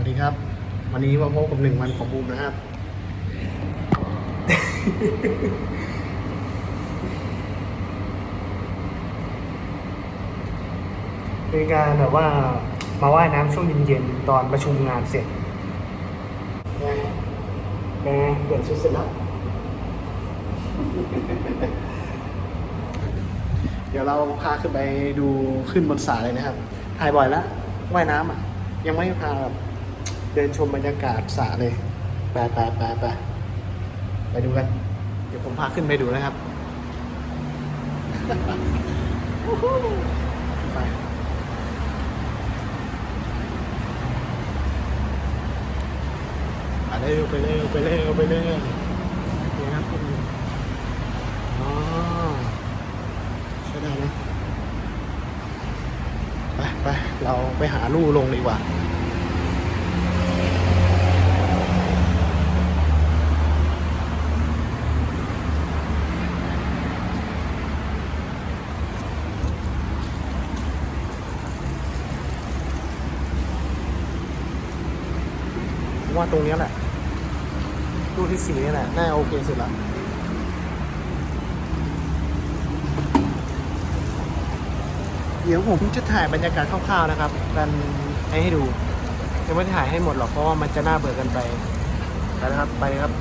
วัสดีครับ วันนี้มาพบกับหนึ่งวันของบูมนะครับ เป็นการแบบว่ามาว่ายน้ำช่วงเย็นๆตอนประชุมงานเสร็จไงเป็นไงเปลี่ยนชุดเสร็จแล้ว เดี๋ยวเราพาขึ้นไปดูขึ้นบนสาเลยนะครับถ่ายบ่อยแล้วว่ายน้ำอะ ยังไม่พาแบบ ดินชมบรรยากาศสระเลยไปไปไปไปไปดูกัน เดี๋ยวผมพาขึ้นไปดูนะครับไปไปเร็วไปเร็วไปเร็วไปเร็วนี่ครับอ๋อใช่ได้ไหมไปไปเราไปหาลู่ลงดีกว่า ว่าตรงนี้แหละรูปที่สี่นี่แหละ น่าโอเคสุดละเดี๋ยวผมจะถ่ายบรรยากาศคร่าวๆนะครับกันให้ดูยังไม่ถ่ายให้หมดหรอกเพราะว่ามันจะน่าเบื่อกันไปไปนะครับไปครับ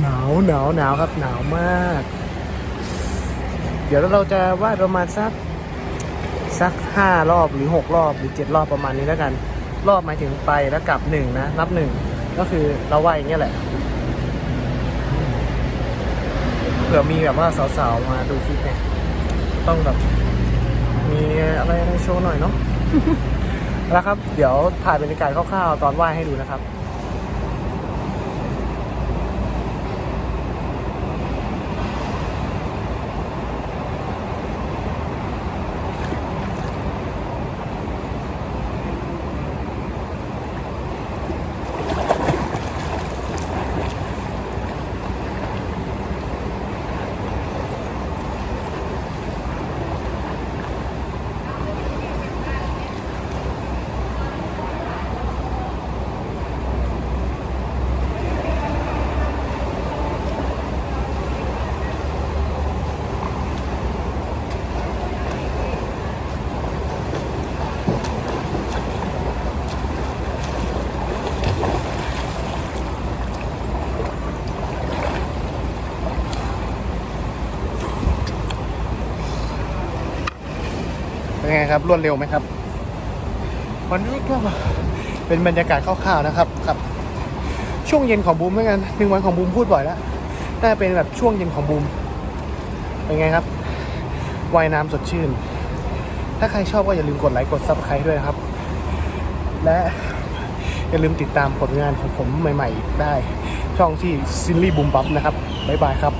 หนาวหนาวหนาวครับหนาวมาก เดี๋ยวเราจะว่ายประมาณสักสักห้ารอบหรือหกรอบหรือเจ็ดรอบประมาณนี้แล้วกัน รอบหมายถึงไปแล้วกลับหนึ่งนะนับหนึ่งก็คือเราว่ายอย่างเงี้ยแหละเผื่อมีแบบว่าสาวๆมาดูคลิปไงต้องแบบมีอะไรในโชว์หน่อยเนาะ นะครับ เดี๋ยวถ่ายบรรยากาศคร่าวๆตอนไหว้ให้ดูนะครับ เป็นไงครับรวดเร็วไหมครับ วันนี้ก็เป็นบรรยากาศคร่าวๆนะครับครับ ช่วงเย็นของบูมเหมือนกันหนึ่งวันของบูมพูดบ่อยแล้วน่าเป็นแบบช่วงเย็นของบูมเป็นไงครับว่ายน้ำสดชื่น ถ้าใครชอบก็อย่าลืมกดไลค์กดซับสไครต์ด้วยนะครับ และอย่าลืมติดตามผลงานของผมใหม่ ๆ ได้ช่องที่ซินลี่บูมบัฟนะครับบ๊ายบายครับ